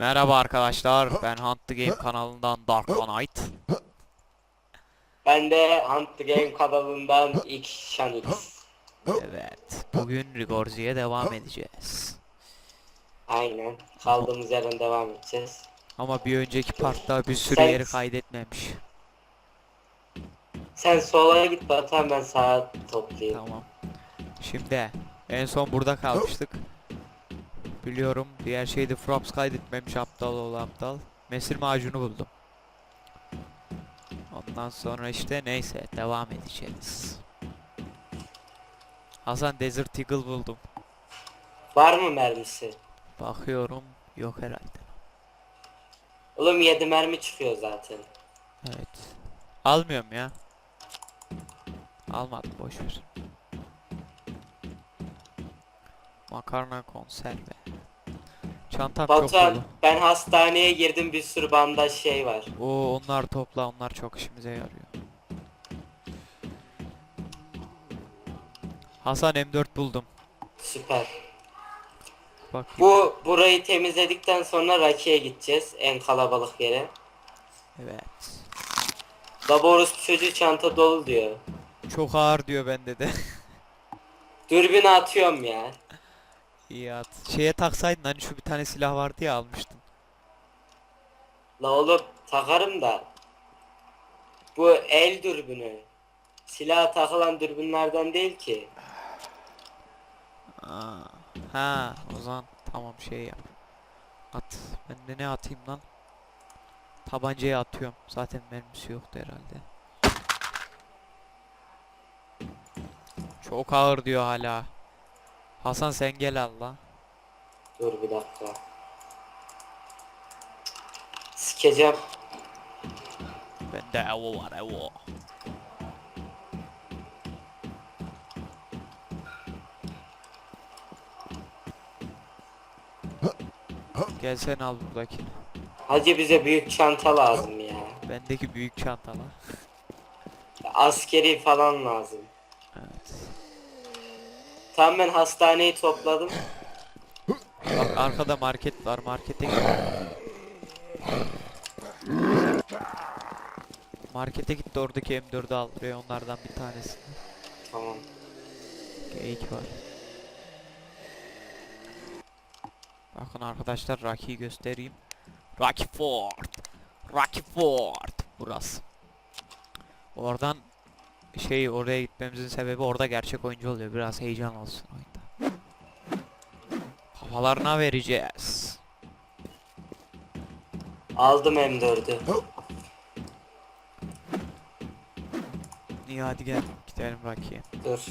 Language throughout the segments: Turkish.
Merhaba arkadaşlar, ben Hunt the Game kanalından Dark Knight. Ben de Hunt the Game kanalından X Shanix. Evet, bugün Rigorzi'ye devam edeceğiz. Aynen. Kaldığımız yerden devam edeceğiz. Ama bir önceki partta bir sürü Sen- yeri kaydetmemiş. Sen sola git Batuhan ben sağa toplayayım. Tamam. Şimdi en son burada kalmıştık. Biliyorum diğer şeyde Fraps kaydetmemiş aptal oğlu aptal. Mesir macunu buldum. Ondan sonra işte neyse devam edeceğiz. Hasan Desert Eagle buldum. Var mı mermisi? Bakıyorum yok herhalde. Oğlum 7 mermi çıkıyor zaten. Evet. Almıyorum ya. Almadım boş ver. Makarna konserve. Çantam çok Batuhan dolu. ben hastaneye girdim bir sürü bandaj şey var. Oo onlar topla onlar çok işimize yarıyor. Hasan M4 buldum. Süper. Bak Bu burayı temizledikten sonra Raki'ye gideceğiz. En kalabalık yere. evet. Laborus çocuğu çanta dolu diyor. Çok ağır diyor bende de. Dürbünü atıyorum ya. İyi at. Şeye taksaydın hani şu bir tane silah vardı ya almıştın. La oğlum takarım da. Bu el dürbünü. Silaha takılan dürbünlerden değil ki. Aa, ha o zaman tamam şey yap. At. Ben de ne atayım lan? Tabancaya atıyorum. Zaten mermisi yoktu herhalde. Çok ağır diyor hala. Hasan sen gel al la. Dur bir dakika. Sikeceğim. Bende evo var evo. Gel sen al buradakini. Hacı bize büyük çanta lazım ya. Bendeki büyük çantalar. Askeri falan lazım. Tam ben hastaneyi topladım. Bak arkada market var. Markete git. Markete git de oradaki M4'ü al buraya onlardan bir tanesi. Tamam. Geyik var. Bakın arkadaşlar Rocky'yi göstereyim. Rocky Ford. Rocky Ford. Burası. Oradan şey oraya gitmemizin sebebi orada gerçek oyuncu oluyor. Biraz heyecan olsun oyunda. Kafalarına vereceğiz. Aldım M4'ü. İyi hadi gel gidelim Rocky'ye. Dur.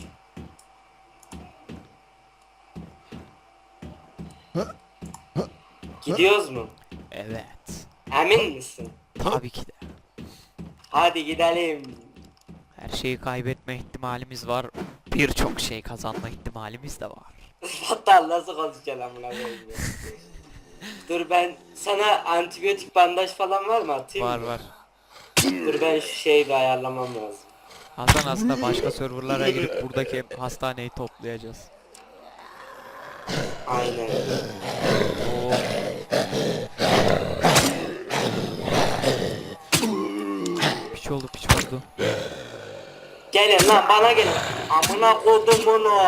Gidiyoruz mu? Evet. Emin misin? Tabii ki de. Hadi gidelim. Her şeyi kaybetme ihtimalimiz var. Birçok şey kazanma ihtimalimiz de var. Hatta nasıl konuşacaksın amına koyayım ya? Dur ben sana antibiyotik bandaj falan var mı atayım Var mı? var. Dur ben şu şeyi bir ayarlamam lazım. Hasan aslında başka serverlara girip buradaki hastaneyi toplayacağız. Aynen. Oo. Piç oldu piç oldu. Gelin lan bana gelin. Amına koydum bunu.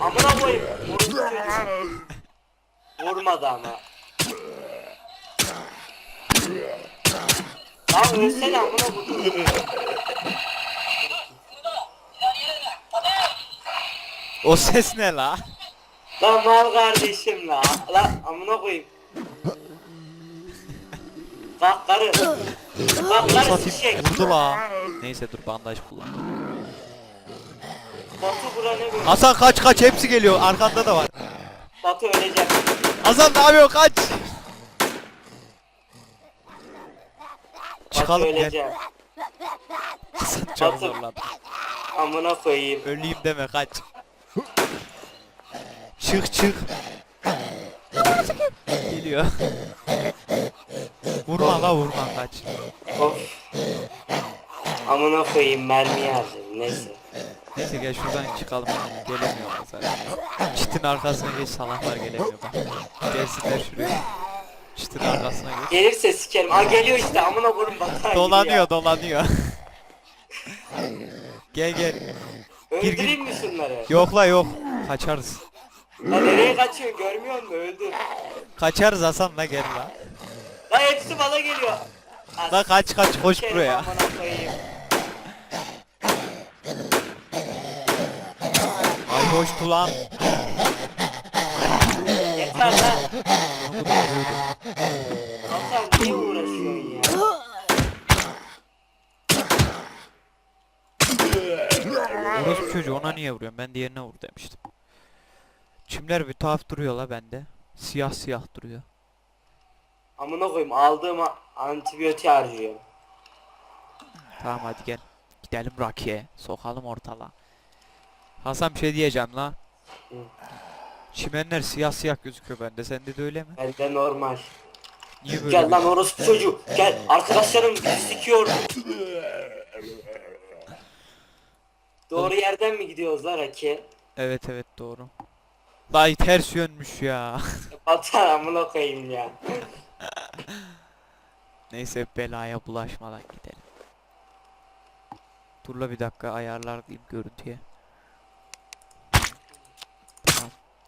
Amına koyayım. Vurmadı ama. Lan ölsene amına koydum. O ses ne la? Lan mal kardeşim la. Lan amına koyayım. Kalk karı. Kalk karı şişek. vurdu la. Neyse dur bandaj kullan. Batu bura ne? Hasan kaç kaç hepsi geliyor arkanda da var. Batu ölecek. Hasan ne yapıyor kaç. Batu Çıkalım gel. ölecek. Hasan çok Batu. zorladı. Amına koyayım. Öleyim deme kaç. Çık çık. Geliyor. vurma la vurma kaç. Of. Amına koyayım mermiyi harcadım neyse. Neyse gel şuradan çıkalım. Gelemiyorlar zaten. Çitin arkasına geç salaklar gelemiyor bak. Gelsinler şuraya. Çıtır arkasına geç. Gelirse sikerim. Aa geliyor işte amına Batuhan gibi Dolanıyor dolanıyor. gel gel. gir. Öldüreyim mi şunları? Yok la yok. Kaçarız. Lan nereye kaçıyorsun görmüyor musun? Öldür. Kaçarız Hasan la gel la. Lan hepsi bana geliyor. Aa, La kaç kaç koş buraya. amına koyayım. Ay hoş tulan. Yeter lan. Batuhan niye uğraşıyorsun ya? Orospu çocuğu ona niye vuruyorum? Ben diğerine vur demiştim. Çimler bir tuhaf duruyor la bende. Siyah siyah duruyor. Amına koyayım aldığım a- antibiyotik harcıyorum. Tamam hadi gel. Gidelim Raki'ye. Sokalım ortalığa. Hasan bir şey diyeceğim la. Hı. Çimenler siyah siyah gözüküyor bende. Sende de öyle mi? Bende normal. Niye böyle? Gel lan orospu çocuğu. Gel arkadaşlarım bizi sikiyor. Doğru yerden mi gidiyoruz lan Raki? Evet evet doğru. Lay ters yönmüş ya. Batan amına koyayım ya. Neyse belaya bulaşmadan gidelim. Dur la bir dakika ayarlar diyeyim görüntüye. Tamam.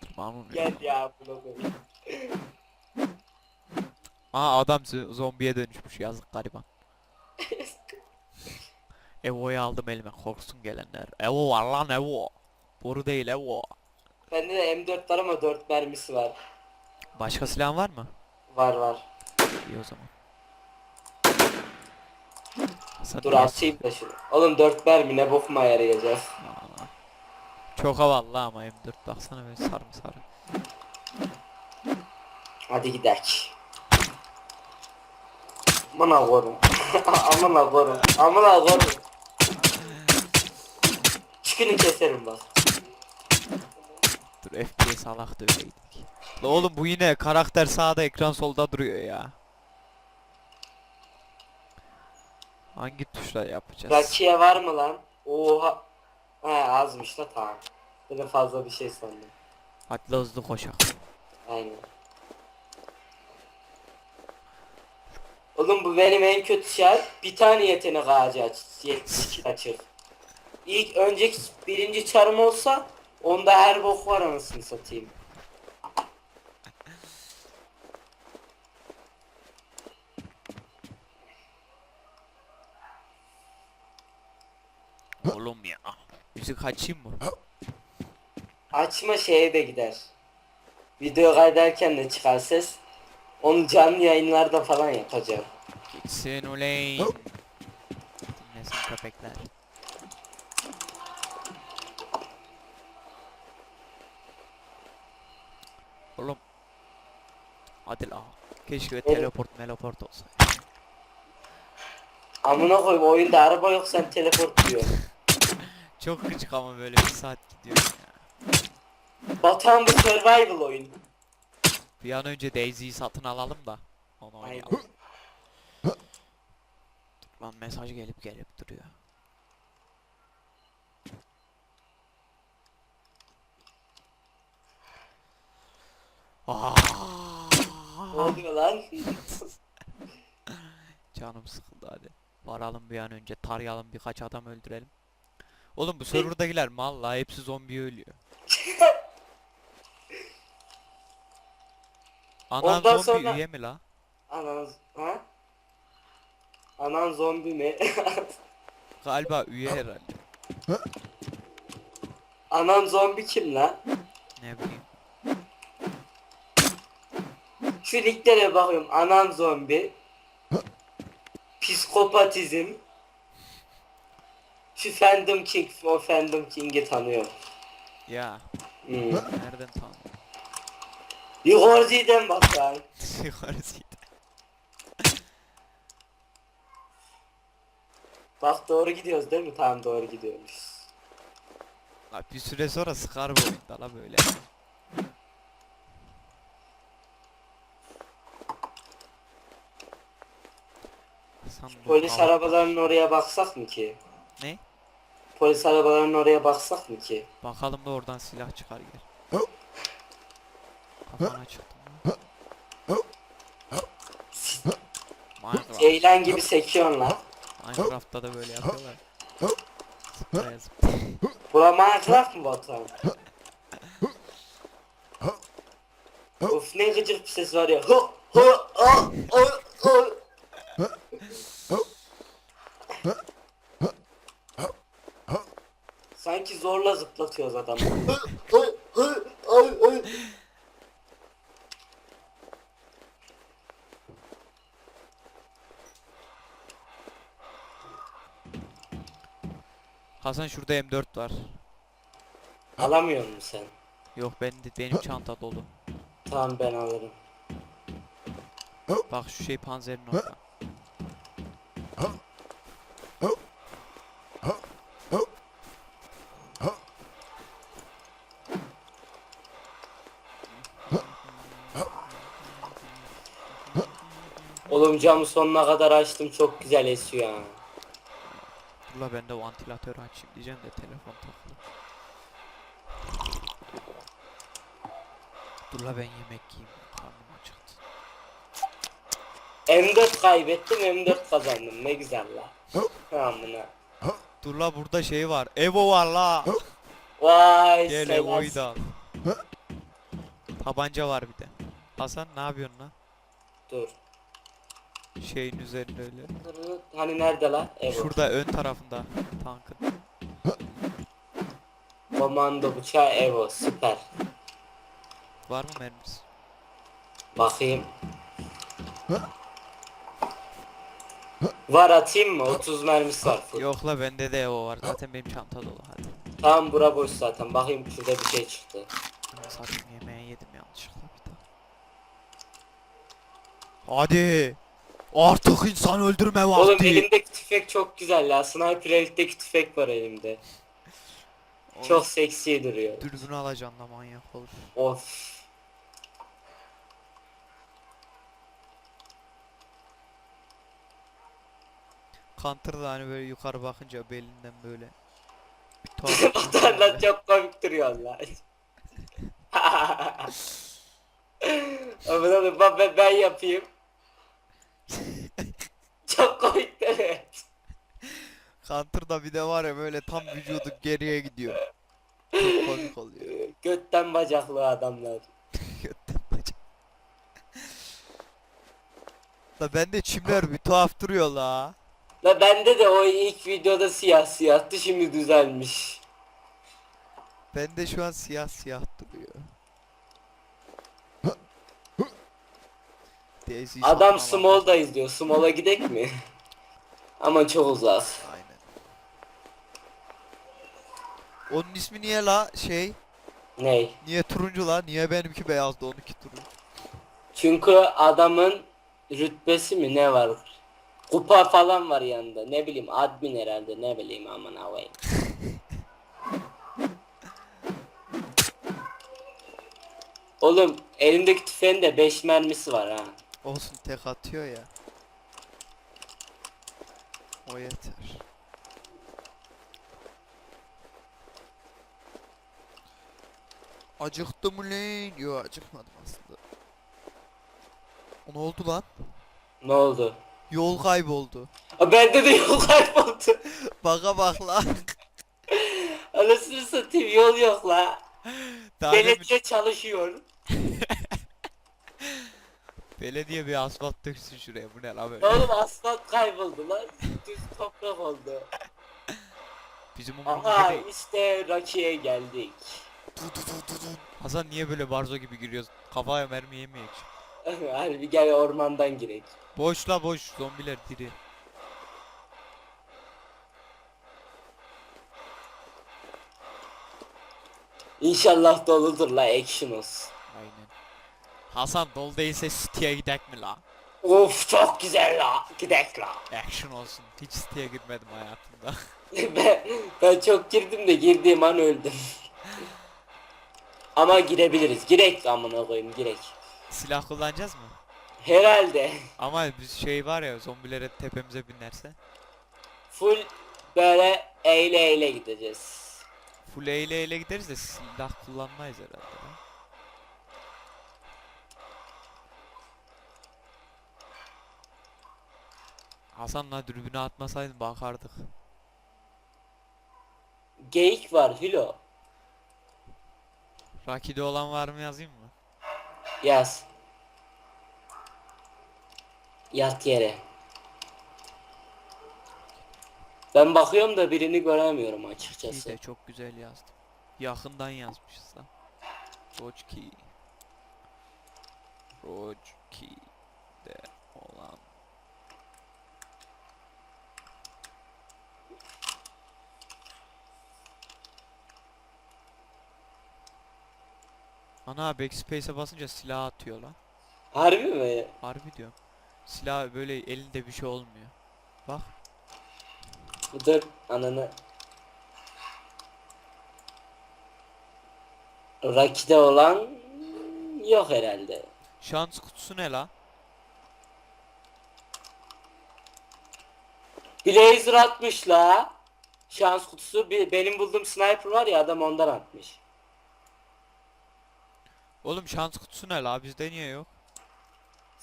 Tırmanın ya. Gel ya amına koyayım. Aa adam z- zombiye dönüşmüş yazık gariban. Evo'yu aldım elime korksun gelenler. Evo var lan Evo. Boru değil Evo. Bende de M4 var ama 4 mermisi var. Başka silahın var mı? Var var. İyi o zaman. Hasan Dur atayım da şunu. Oğlum 4 mermi ne bokuma yarayacağız. Aa, Çok havalı ama M4 baksana böyle sarı sarı. Hadi gidek. Amına koyayım. Amına koyayım. Amına koyayım. Çıkını keserim bak. Dur FPS alak da öyleydik. La oğlum bu yine karakter sağda ekran solda duruyor ya. Hangi tuşla yapacağız? Rakiye var mı lan? Oha. He azmış da tamam. Böyle fazla bir şey sandım. Hadi la hızlı koşak. Aynen. Oğlum bu benim en kötü şart. Bir tane yetenek ağacı aç. Yetmiş açık. İlk önceki birinci çarım olsa onda her bok var anasını satayım. Ya. Müzik açayım mı? Açma şeye de gider. Video kaydederken de çıkar ses. Onu canlı yayınlarda falan yapacağım. Gitsin uleyn. Dinlesin köpekler. Oğlum. Hadi la. Keşke Evet. teleport meleport olsa. Amına koyayım oyunda araba yok sen teleport diyor. Çok gıcık ama böyle bir saat gidiyor ya. Batuhan bu survival oyun. Bir an önce Daisy'yi satın alalım da. Onu Aynen. oynayalım. Lan mesaj gelip gelip duruyor. Aa, Ne oluyor lan? canım sıkıldı hadi. Varalım bir an önce tarayalım birkaç adam öldürelim. Oğlum bu serverdakiler mal la hepsi zombi ölüyor. Anan Ondan zombi sonra- üye mi la? Anan ha? Anan zombi mi? Galiba üye herhalde. Anan zombi kim lan? Ne bileyim. Şu liglere bakıyorum. Anan zombi. Psikopatizm. Şu Phantom King, o Phantom King'i tanıyor. Ya Hmm. nereden tanıdın? Yukarıdan bak lan. Yukarısıydı. Bak doğru gidiyoruz değil mi? Tamam doğru gidiyoruz. Lan bir süre sonra sıkar bu oyunda la böyle. Bu Polis arabalarının oraya baksak mı ki? Polis arabalarının oraya baksak mı ki? Bakalım da oradan silah çıkar gel. Kafana çıktı? Minecraft. Ceylan gibi sekiyorsun lan. Minecraft'ta da böyle yapıyorlar. Bura Minecraft mı Batuhan? of ne gıcık bir ses var ya. Hı, hı, ah, ah, ah. Zorla zıplatıyoruz adamı. Hı, hı, ay, ay. Hasan şurada M4 var. Alamıyor musun sen? Yok ben de, benim çanta dolu. Tamam ben alırım. Bak şu şey panzerin orada. Camı sonuna kadar açtım çok güzel esiyor ha. Dur la ben de vantilatör açayım diyeceğim de telefon takılı. Dur la ben yemek yiyeyim. Karnım acıktı. M4 kaybettim M4 kazandım ne güzel la. Amına. Dur la burada şey var. Evo var la. Vay Gel selam. Evo'yu da al. Tabanca var bir de. Hasan ne yapıyorsun la? Dur. Şeyin üzerinde öyle. Hani nerede la? Evo. Şurada ön tarafında tankın. Komando bıçağı Evo süper. Var mı mermisi? Bakayım. Var atayım mı? 30 mermisi var. full. Yok la bende de Evo var. Zaten benim çanta dolu hadi. Tamam bura boş zaten. Bakayım şurada bir şey çıktı. Satayım yemeği yedim yanlışlıkla bir daha. Hadi. Artık insan öldürme vakti. Oğlum elimdeki tüfek çok güzel ya. Sniper elit'teki tüfek var elimde. Oğlum, Çok seksi duruyor. Dürbünü alacaksın da manyak olur. Of. Counter da hani böyle yukarı bakınca belinden böyle. Bir tuhaf- Vatandaş çok komik duruyor lan. Ama da bak ben, ben yapayım. Çok komik duruyor. Counter'da bir de var ya böyle tam vücudu geriye gidiyor. Çok komik oluyor. Götten bacaklı adamlar. Götten bacak. La bende çimler bir tuhaf duruyor la. La bende de o ilk videoda siyah siyahtı şimdi düzelmiş. Bende şu an siyah siyah duruyor. Daisy Adam satın Small'da izliyor. Small'a gidek mi? Ama çok uzak. alamam. Aynen. Onun ismi niye la şey? Ney? Niye turuncu la? Niye benimki beyazdı onunki turuncu? Çünkü adamın rütbesi mi ne var? Kupa falan var yanında. Ne bileyim admin herhalde ne bileyim aman avayım. Oğlum elindeki tüfeğin de 5 mermisi var ha. Olsun tek atıyor ya. O yeter. Acıktım lan. Yok acıkmadım aslında. O ne oldu lan? Ne oldu? Yol kayboldu. Ha, bende de yol kayboldu. Baka bak lan. Anasını satayım yol yok la. Daha demin Belediye çalışıyor. Belediye bir asfalt döksün şuraya. Bu ne lan böyle? Oğlum asfalt kayboldu lan. Düz toprak oldu. Bizim umurumuzda Aha değil. işte Rocky'ye geldik. Du du du du du. Hasan niye böyle barzo gibi giriyoruz? Kafaya mermi yemeyek. Harbi gel ormandan girek. Boş la boş. Zombiler diri. İnşallah doludur la action olsun. Hasan dolu değilse City'ye gidek mi la? Of çok güzel la. Gidek la. Action olsun. Hiç City'ye girmedim hayatımda. ben, ben çok girdim de girdiğim an öldüm. Ama girebiliriz. Girek amına koyayım girek. Silah kullanacağız mı? Herhalde. Ama biz şey var ya zombilere tepemize binerse. Full böyle eyle eyle gideceğiz. Full eyle eyle gideriz de silah kullanmayız herhalde. ya. Hasan'la dürbünü atmasaydın bakardık. Geyik var Hilo. Raki'de olan var mı yazayım mı? Yaz. Yat yere. Ben bakıyorum da birini göremiyorum İyi açıkçası. de çok güzel yazdım. Yakından yazmışız da. Roçki. Roçki de olan. Ana backspace'e basınca silah atıyor lan. Harbi mi? Harbi diyorum. Silah böyle elinde bir şey olmuyor. Bak. Dur ananı. Raki'de olan yok herhalde. Şans kutusu ne la? Blazer atmış la. Şans kutusu benim bulduğum sniper var ya adam ondan atmış. Oğlum şans kutusu ne la? Bizde niye yok?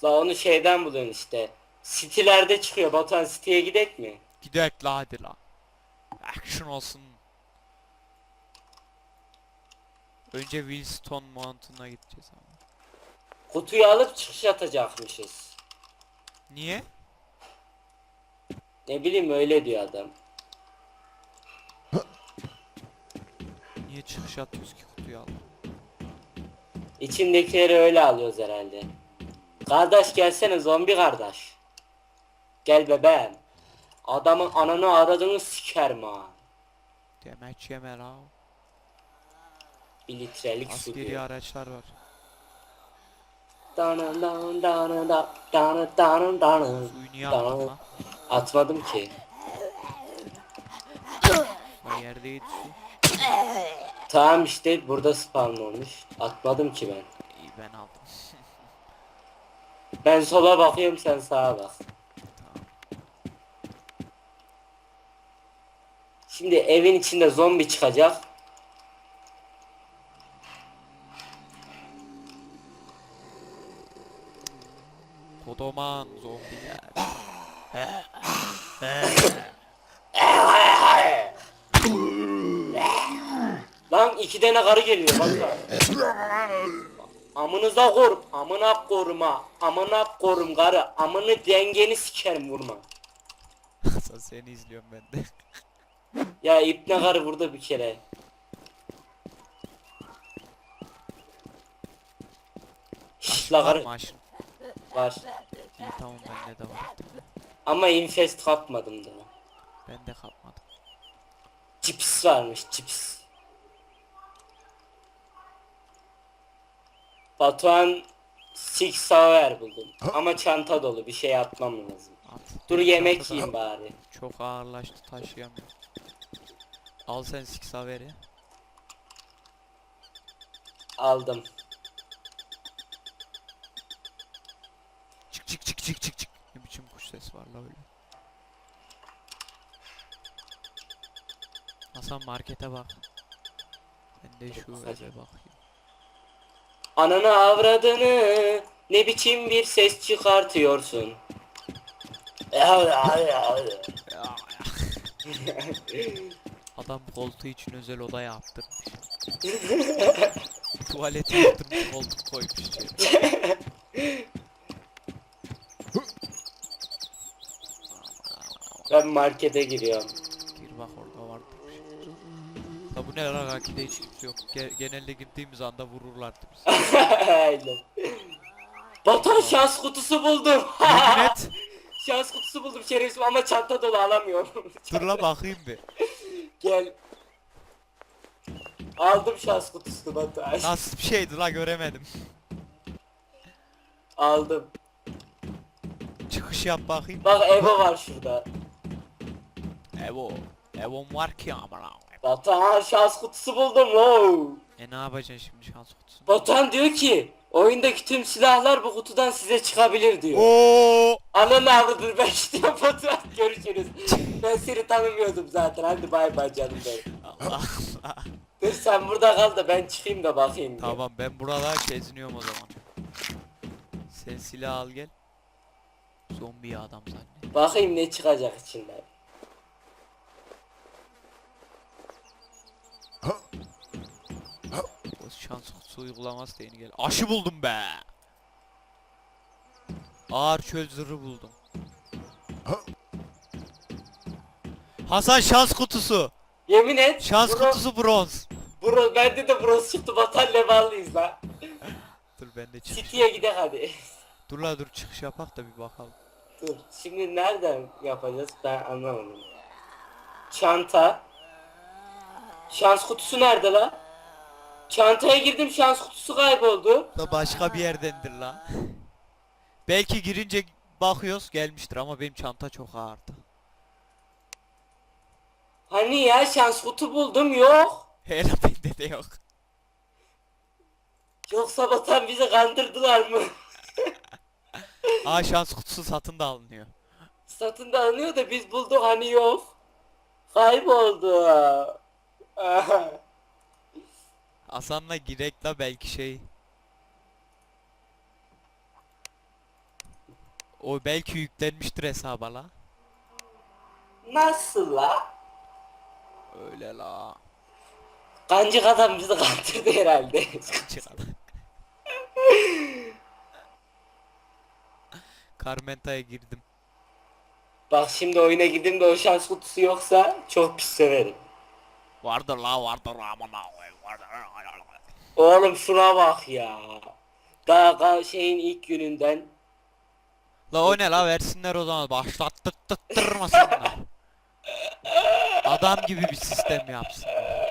La onu şeyden buluyorsun işte. Sitelerde çıkıyor. Batuhan siteye gidek mi? Gidek la hadi la. Action olsun. Önce Wilston Mountain'a gideceğiz ama. Kutuyu alıp çıkış atacakmışız. Niye? Ne bileyim öyle diyor adam. Niye çıkış atıyoruz ki kutuyu al? İçindekileri öyle alıyoruz herhalde. Kardeş gelsene zombi kardeş. Gel bebeğim. Adamın ananı aradığını sikerim ha. Demek yeme la. Bir litrelik su Askeri diyor. araçlar var. Da-. Suyu niye? Atmadım ki. La yerdeydi su. Tamam işte burada spawn olmuş. Atmadım ki ben. İyi ben aldım. Ben sola bakıyorum sen sağa bak. tamam. Şimdi evin içinde zombi çıkacak. Kodoman zombiler. Lan iki tane karı geliyor bak. Amınıza kor, amına koruma, amına korum karı, amını dengeni sikerim vurma. Sen seni izliyorum ben de. Ya ipne karı burada bir kere. Şşş la karı aşın? var. İyi tamam bende de var. Ama infest kapmadım da. Ben de kapmadım. Cips varmış cips. Batuhan Six Sauer buldum. Ama çanta dolu bir şey atmam lazım. At. Dur yemek çantada yiyeyim bari. Çok ağırlaştı taşıyamıyorum. Al sen six haveri. Aldım. Çık çık çık çık çık çık. Ne biçim kuş sesi var la öyle. Hasan markete bak. Ben de şu eve bakayım. Ananı avradını ne biçim bir ses çıkartıyorsun. Adam koltuğu için özel oda yaptırmış. Tuvaleti yaptırmış koltuk koymuş ben markete giriyorum. Gir bak orada vardır bir şey. Ne lan rakide hiç kimse yok. Ge- genelde girdiğimiz anda vururlardı bizi. Aynen. Batuhan şans kutusu buldum. Yemin et. şans kutusu buldum şerefsiz ama çanta dolu alamıyorum. Dur la bakayım bir. Gel. Aldım şans kutusunu Batuhan. Nasıl bir şeydi la göremedim. Aldım. Çıkış yap bakayım. Bak Evo var şurada. Evo. Evo'm var ki amına. Batuhan şans kutusu buldum lo. E ne yapacaksın şimdi şans kutusu? Batuhan diyor ki oyundaki tüm silahlar bu kutudan size çıkabilir diyor. Oo! Ananı avradır ben gidiyorum Batuhan görüşürüz. ben seni tanımıyordum zaten hadi bay bay canım benim. Allah Allah. Dur sen burada kal da ben çıkayım da bakayım. bir. Tamam ben buralar geziniyorum o zaman. Sen silah al gel. Zombi adam zannet. Bakayım ne çıkacak içinden. Şans kutusu uygulaması da yeni gel. Aşı buldum be. Ağır çöl zırhı buldum. Hasan şans kutusu. Yemin et. Şans bro, kutusu bronz. Bro, bende de bronz çıktı Batuhan levalıyız lan. Dur ben de çıkış. City'ye gidelim hadi. Dur la dur çıkış yapak da bir bakalım. Dur şimdi nereden yapacağız ben anlamadım. Çanta. Şans kutusu nerede la? Çantaya girdim şans kutusu kayboldu. Da başka bir yerdendir la. Belki girince bakıyoruz gelmiştir ama benim çanta çok ağırdı. Hani ya şans kutu buldum yok. Hele bende de yok. Yoksa Batuhan bizi kandırdılar mı? Aa şans kutusu satın da alınıyor. Satın da alınıyor da biz bulduk hani yok. Kayboldu. Hasan'la girek la belki şey. O belki yüklenmiştir hesaba la. Nasıl la? Öyle la. Kancık adam bizi kandırdı herhalde. Çıkar. Carmenta'ya girdim. Bak şimdi oyuna gideyim de o şans kutusu yoksa çok pis severim. Vardır la vardır aman ha. Oğlum şuna bak ya. Daha ka- şeyin ilk gününden. La o ne la versinler o zaman başlattırtırmasınlar. Adam gibi bir sistem yapsınlar.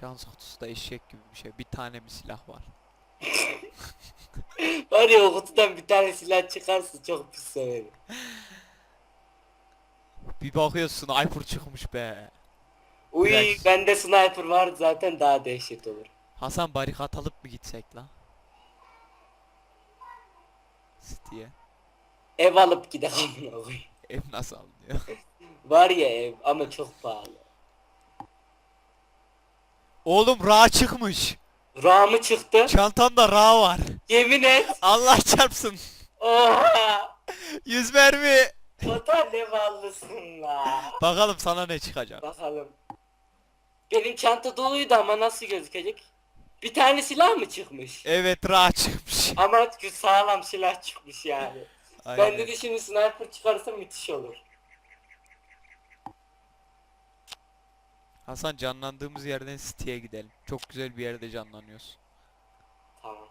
Şans kutusu da eşek gibi bir şey. Bir tane mi silah var? Var ya o kutudan bir tane silah çıkarsa çok pis severim. Bir bakıyorsun sniper çıkmış be. Uy Biraz- bende sniper var zaten daha dehşet olur. Hasan barikat alıp mı gitsek la? City'ye. Ev alıp gidelim amına koyayım. Ev nasıl alınıyor? Var ya ev ama çok pahalı. Oğlum ra çıkmış. Ramı çıktı. Çantanda ra var. Yemin et. Allah çarpsın. Oha. Yüz mermi. Vatan ne ballısın la. Bakalım sana ne çıkacak. Bakalım. Benim çanta doluydu ama nasıl gözükecek? Bir tane silah mı çıkmış? Evet ra çıkmış. Ama sağlam silah çıkmış yani. Aynen. Ben de şimdi sniper çıkarsa müthiş olur. Hasan canlandığımız yerden City'ye gidelim. Çok güzel bir yerde canlanıyoruz. Tamam.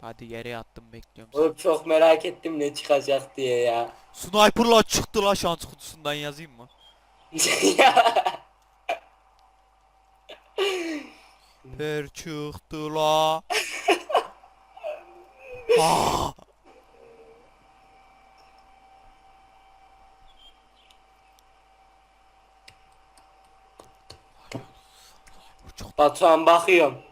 Hadi yere yattım bekliyorum seni. Oğlum çok merak ettim ne çıkacak diye ya. Sniper'la çıktı la şans kutusundan yazayım mı? Per çıktı la. Çok Batuhan bakıyorum.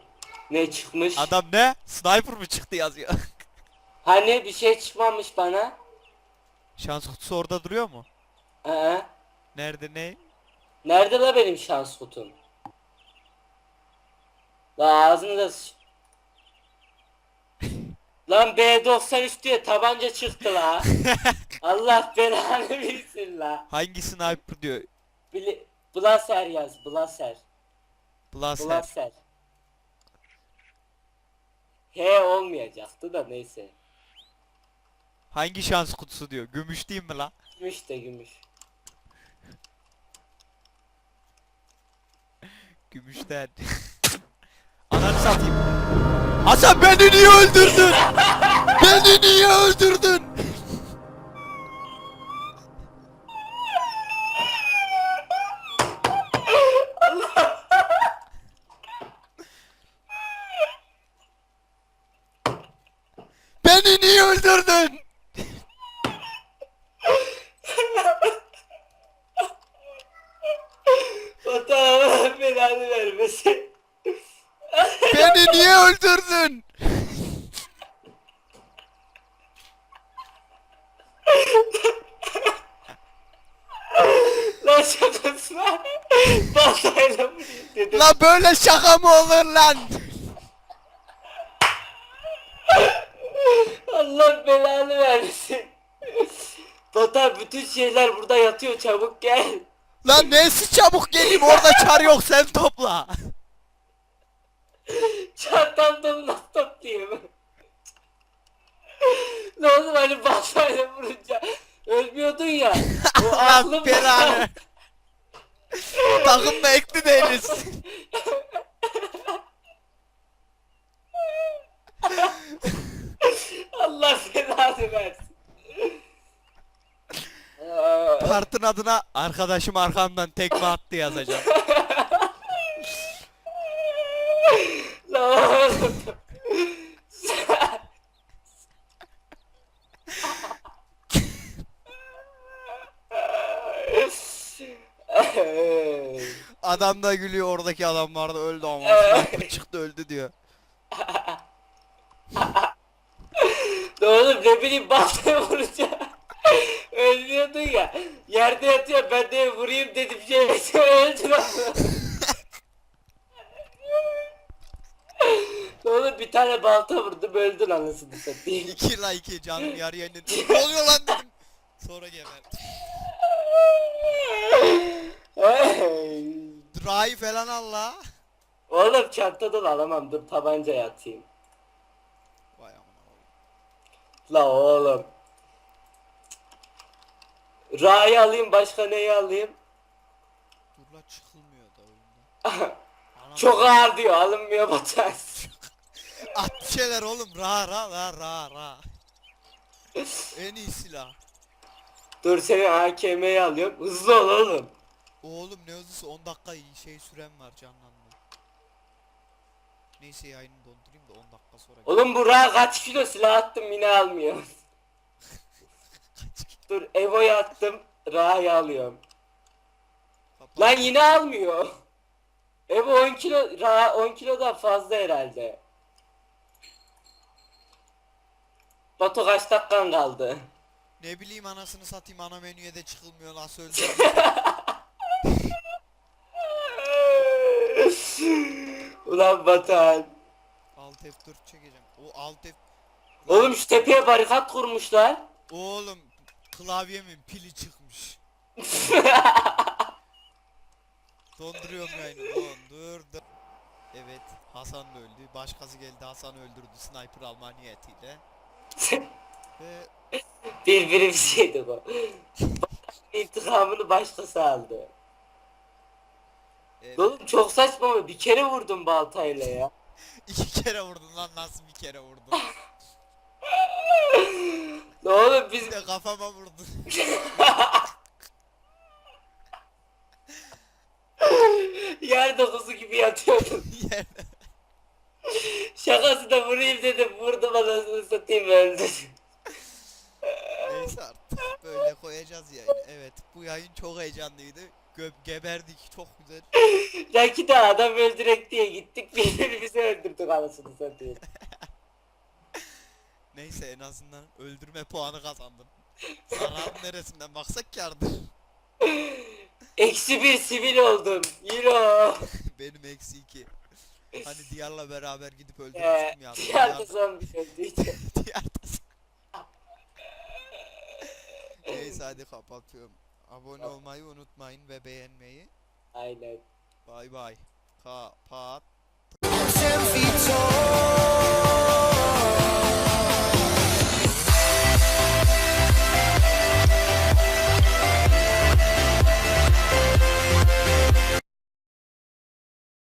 Ne çıkmış? Adam ne? Sniper mı çıktı yazıyor. Hani bir şey çıkmamış bana. Şans kutusu orada duruyor mu? Ee, Nerede ne? nerede la benim şans kutum? La ağzını da sıç- Lan B93 diye tabanca çıktı la. Allah belanı versin la. Hangi sniper diyor? Bili Blaser yaz, Blaser. Blaster. Blaser. He olmayacaktı da neyse. Hangi şans kutusu diyor? Gümüş değil mi la? Gümüş de gümüş. Gümüşten. satayım. Hasan beni niye öldürdün? beni niye öldürdün? beni niye öldürdün? Şaka mı olur lan? Allah belanı versin. Vatan bütün şeyler burada yatıyor çabuk gel. Lan nesi çabuk geleyim orada çar yok sen topla. Çantamdan nasıl toplayayım? ne oldu hani baltayla vurunca ölmüyordun ya. Allah aklım belanı. Takımda ekli değiliz. Allah belanı versin. Partın adına arkadaşım arkamdan tekme attı yazacağım. Lan. Adam da gülüyor oradaki adamlar da öldü ama çıktı öldü diyor. Ne oğlum ne bileyim baltaya vurunca ölmüyordun ya. Yerde yatıyor ben de vurayım dedim şey öldü lan. Ne oğlum bir tane balta vurdum öldün anasını satayım. 2 la 2 canım yarıya indi. Ne oluyor lan dedim. Sonra geberdi. Hey. Dry falan Allah. Oğlum çantadan alamam dur tabancaya atayım. La oğlum. Ra'yı alayım başka neyi alayım? Dur la çıkılmıyor da oyunda. Çok ağır diyor alınmıyor batan. At şeyler oğlum ra ra ra ra ra. en iyi silah. Dur senin AKM'yi alıyorum. Hızlı ol oğlum. Oğlum ne hızlısı 10 dakika şey süren var canlanma. Neyse yayını dondurayım da 10 dakika sonra. Oğlum bu Ra kaç kilo silah attım yine almıyor. Dur Evo'yu attım. Ra'yı alıyorum. Kapat. Lan yine almıyor. Evo 10 kilo, Ra 10 kilodan fazla herhalde. Batu kaç dakikan kaldı? Ne bileyim anasını satayım ana menüye de çıkılmıyor nasıl öldü. Ulan Batuhan. Alt F4 çekeceğim. O alt F... Oğlum şu tepeye barikat kurmuşlar. Oğlum klavyemin pili çıkmış. Donduruyorum yayını dondurdu. Evet Hasan da öldü. Başkası geldi Hasan'ı öldürdü sniper alma niyetiyle. Ve Birbiri bir şeydi bu. İntikamını başkası aldı. Evet, Oğlum çok saçma mı? Bir kere vurdum baltayla ya. iki kere vurdun lan nasıl bir kere vurdun? Ne oğlum biz Bir de kafama vurdun. yerde kuzu gibi yatıyordum. Yerde. Şakası da vurayım dedim. Vurdum anasını satayım öldü. Neyse artık böyle koyacağız yayını. Evet bu yayın çok heyecanlıydı. Gö geberdik çok güzel. Belki de adam öldürek diye gittik. Birbirimizi öldürdük anasını satayım. Neyse en azından öldürme puanı kazandım. Zararın neresinden baksak kardır. Eksi bir sivil oldum. Euro. Benim eksi iki. Hani Diyar'la beraber gidip öldürmüştüm ya. Diğer son bir öldüydü. Diyar'da. Neyse hadi kapatıyorum. Abone olmayı unutmayın ve beğenmeyi. Aynen. Bay bay. Kapat.